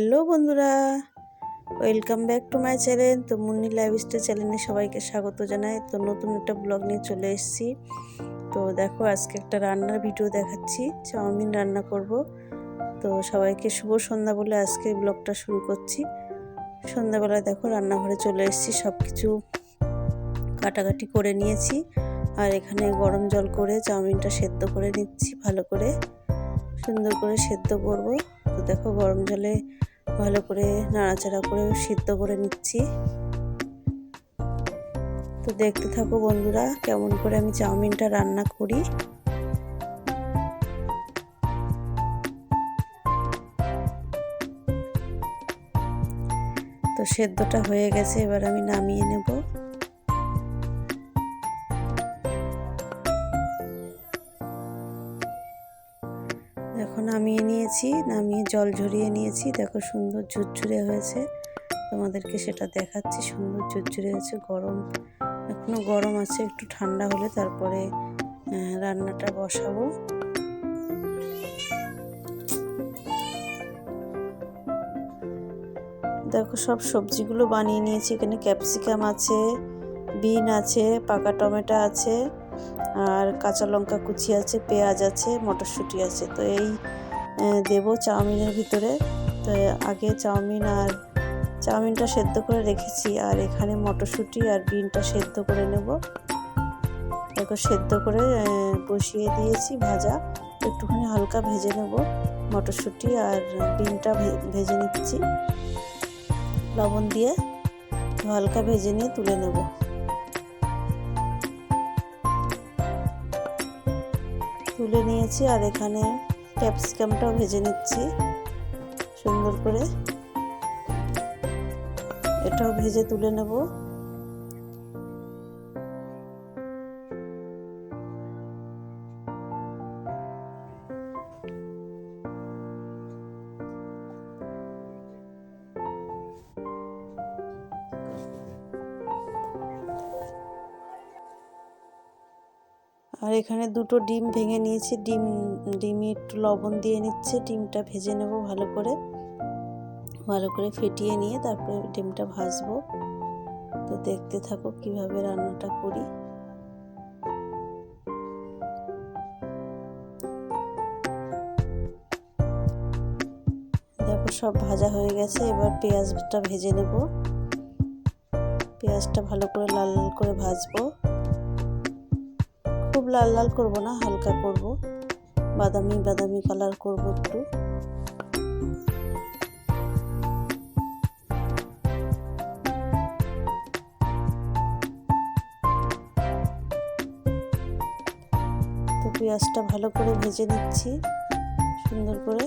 Hello বন্ধুরা, welcome back to my channel. তো Munni lifestyle চ্যানেলে সবাইকে স্বাগত জানাই। তো নতুন একটা ব্লগ নিয়ে চলে এসেছি। তো দেখো, আজকে একটা রান্নার ভিডিও দেখাচ্ছি। চাউমিন রান্না করব। তো সবাইকে শুভ সন্ধ্যা বলে আজকে ব্লগটা শুরু করছি। সন্ধ্যাবেলায় দেখো, রান্নাঘরে চলে এসেছি সব কিছু কাটাকাটি করে নিয়েছি। আর এখানে গরম জল করে চাউমিনটা সেদ্ধ করে নিচ্ছি, ভালো করে। সুন্দর করে সেদ্ধ করব। তো দেখো, গরম জলে ভালো করে নাড়াচাড়া করে সিদ্ধ করে নিচ্ছি। তো দেখতে থাকো বন্ধুরা, কেমন করে আমি চাউমিনটা রান্না করি। তো সেদ্ধটা হয়ে গেছে, এবার আমি নামিয়ে নেব। নামিয়ে নিয়েছি, নামিয়ে জল ঝরিয়ে নিয়েছি। দেখো সুন্দর ঝুরঝুরে হয়েছে। তোমাদেরকে সেটা দেখাচ্ছি। সুন্দর ঝুরঝুরে হয়েছে, গরম। এখনও গরম আছে, একটু ঠান্ডা হলে তারপরে রান্নাটা বসাবো। দেখো সব সবজিগুলো বানিয়ে নিয়েছি। এখানে ক্যাপসিকাম আছে, বিন আছে, পাকা টমেটো আছে, আর কাঁচা লঙ্কা কুচি আছে, পেঁয়াজ আছে, মটরশুঁটি আছে। তো এই দেব চাউমিনের ভিতরে। তো আগে চাউমিন আর চাউমিনটা সেদ্ধ করে রেখেছি, আর এখানে মটরশুঁটি আর বিনটা সেদ্ধ করে নেব। দেখো, সেদ্ধ করে বসিয়ে দিয়েছি ভাজা। একটুখানি হালকা ভেজে নেব মটরশুঁটি আর বিনটা ভেজে নিচ্ছি। লবণ দিয়ে হালকা ভেজে নিয়ে তুলে নেব। তুলে নিয়েছি, আর এখানে ক্যাপসিকামটাও ভেজে নিচ্ছি। সুন্দর করে। এটাও ভেজে তুলে নেব। আর এখানে দুটো ডিম ভেঙে নিয়েছি। ডিম, ডিমে একটু লবণ দিয়ে নিচ্ছে। ডিমটা ভেজে নেব ভালো করে। ভালো করে ফেটিয়ে নিয়ে তারপরে ডিমটা ভাজবো। তো দেখতে থাকো কীভাবে রান্নাটা করি। দেখো সব ভাজা হয়ে গেছে। এবার পেঁয়াজটা ভেজে নেব। পেঁয়াজটা ভালো করে লাল লাল করে ভাজবো। লাল লাল করব না, হালকা করব। বাদামি বাদামি কালার করব একটু। তো পেঁয়াজটা ভালো করে ভেজে নিচ্ছি, সুন্দর করে।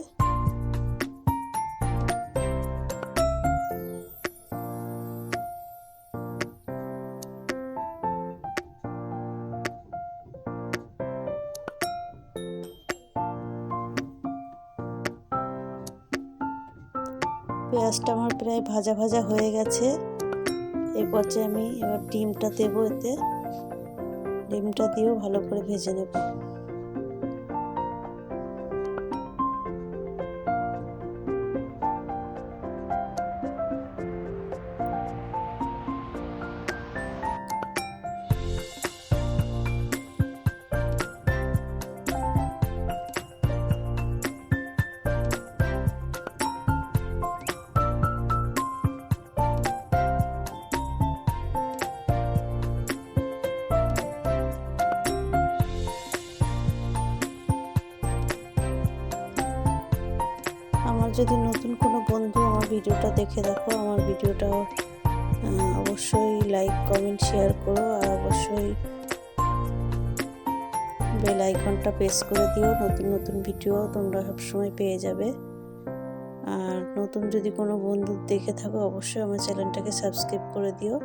পেঁয়াজটা আমার প্রায় ভাজা ভাজা হয়ে গেছে। এই পর্যায়ে আমি এবার ডিমটা দেবো এতে। ডিমটা দিয়েও ভালো করে ভেজে নেব। যদি নতুন কোনো বন্ধু আমার ভিডিওটা দেখে দেখো আমার ভিডিওটা অবশ্যই লাইক কমেন্ট শেয়ার করো আর অবশ্যই বেল আইকনটা প্রেস করে দিও। নতুন নতুন ভিডিও তোমরা সবসময় পেয়ে যাবে। আর নতুন যদি কোনো বন্ধু দেখে থাকো, অবশ্যই আমার চ্যানেলটাকে সাবস্ক্রাইব করে দিও।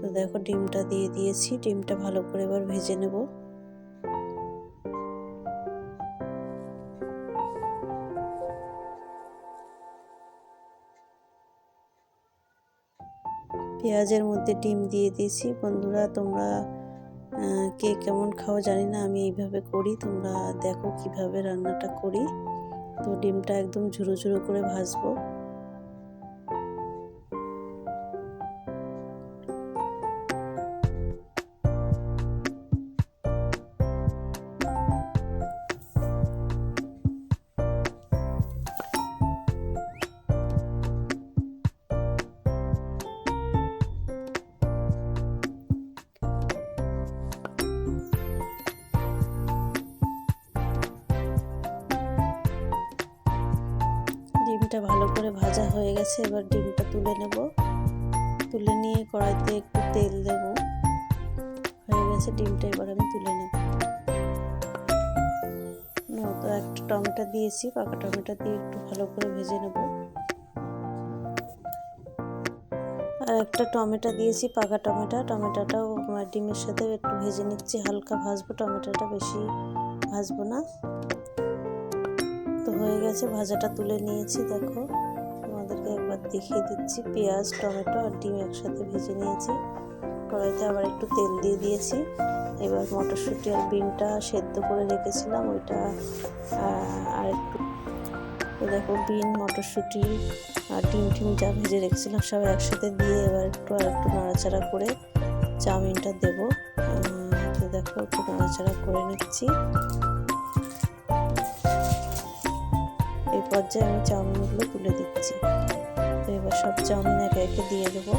তো দেখো, ডিমটা দিয়ে দিয়েছি। ডিমটা ভালো করে এবার ভেজে নেব। পেঁয়াজের মধ্যে ডিম দিয়ে দিয়েছি। বন্ধুরা, তোমরা কে কেমন খাও জানি না, আমি এইভাবে করি। তোমরা দেখো কীভাবে রান্নাটা করি। তো ডিমটা একদম ঝুরো ঝুরো করে ভাজবো। চাউমিনটা ভালো করে ভাজা হয়ে গেছে। এবার ডিমটা তুলে নেব। তুলে নিয়ে কড়াইতে একটু তেল দেব। হয়ে গেছে, ডিমটা এবার আমি তুলে নেব। তো একটা টমেটো দিয়েছি, পাকা টমেটো দিয়ে একটু ভালো করে ভেজে নেব। আর একটা টমেটো দিয়েছি, পাকা টমেটো। টমেটোটাও ডিমের সাথে একটু ভেজে নিচ্ছি। হালকা ভাজবো, টমেটোটা বেশি ভাজবো না। হয়ে গেছে, ভাজাটা তুলে নিয়েছি, দেখো। তোমাদেরকে একবার দেখিয়ে দিচ্ছি, পেঁয়াজ, টমেটো আর ডিম একসাথে ভেজে নিয়েছি। কড়াইতে আবার একটু তেল দিয়ে দিয়েছি। এবার মটরশুঁটি আর বিনটা সেদ্ধ করে রেখেছিলাম, ওইটা আর একটু দেখো বিন, মটরশুঁটি আর ডিম টিম যা ভেজে রেখেছিলাম সব একসাথে দিয়ে এবার একটু আর একটু নাড়াচাড়া করে চাউমিনটা দেবো। দেখো একটু নাড়াচাড়া করে নিচ্ছি। পর্যায়ে আমি চাউমিনগুলো তুলে দিচ্ছি। তো এবার সব চাউমিন একে একে দিয়ে দেবো।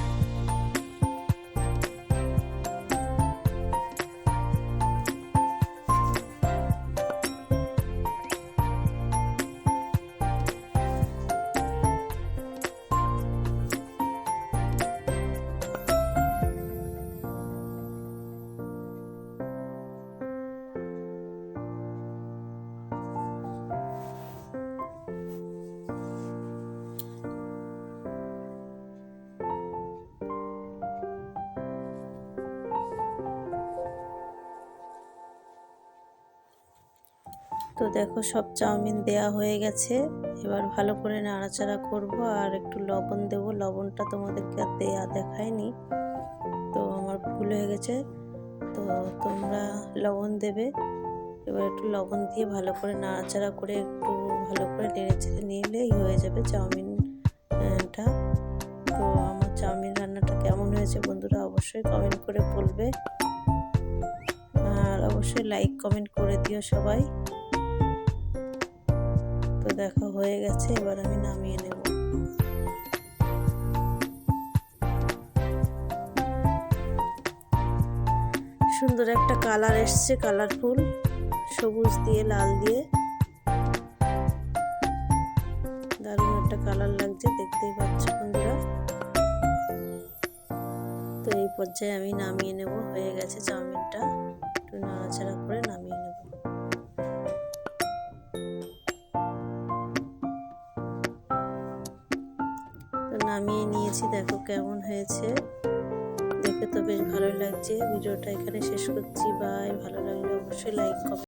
তো দেখো সব চাউমিন দেয়া হয়ে গেছে। এবার ভালো করে নাড়াচাড়া করব আর একটু লবণ দেব। লবণটা তোমাদেরকে আর দেয়া দেখায়নি। তো আমার ভুল হয়ে গেছে। তো তোমরা লবণ দেবে। এবার একটু লবণ দিয়ে ভালো করে নাড়াচাড়া করে একটু ভালো করে নেড়ে চেড়ে নিলেই হয়ে যাবে চাউমিনটা তো আমার চাউমিন রান্নাটা কেমন হয়েছে বন্ধুরা অবশ্যই কমেন্ট করে বলবে। আর অবশ্যই লাইক কমেন্ট করে দিও সবাই। তো দেখা হয়ে গেছে, এবার আমি নামিয়ে নেব। সুন্দর একটা কালার এসছে, কালারফুল। সবুজ দিয়ে, লাল দিয়ে। দারুণ একটা কালার লাগছে, দেখতেই পাচ্ছ বন্ধুরা। তো এই পর্যায়ে আমি নামিয়ে নেব, হয়ে গেছে চাউমিনটা। একটু নাড়াচাড়া নামিয়ে নিয়েছি। দেখো কেমন হয়েছে। দেখে তো বেশ ভালো লাগছে। ভিডিওটা এখানে শেষ করছি। বাই। ভালো লাগলে অবশ্যই লাইক কমেন্ট